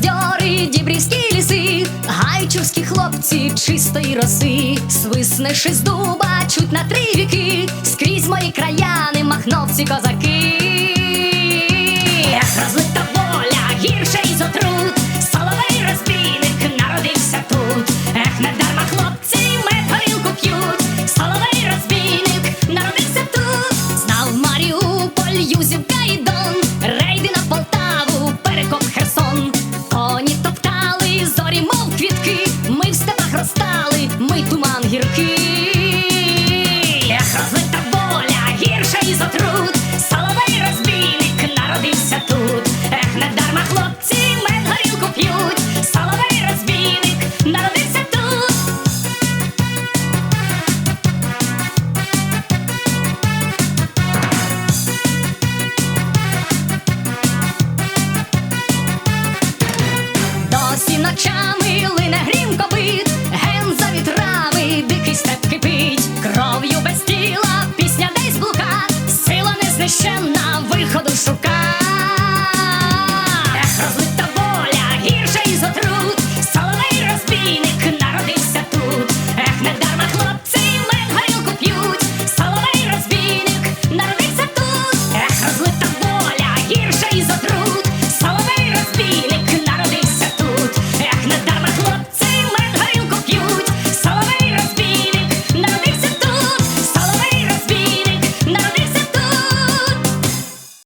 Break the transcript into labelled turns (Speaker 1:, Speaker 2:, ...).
Speaker 1: Дніпровські, дібрівські ліси, гайчурські хлопці чистої роси, свиснеш з дуба, чуть на три віки, скрізь мої краяни, махновці, козаки. Розлита воля, гірше із отрут, соловей розбійник народився тут. Ех, не Не дай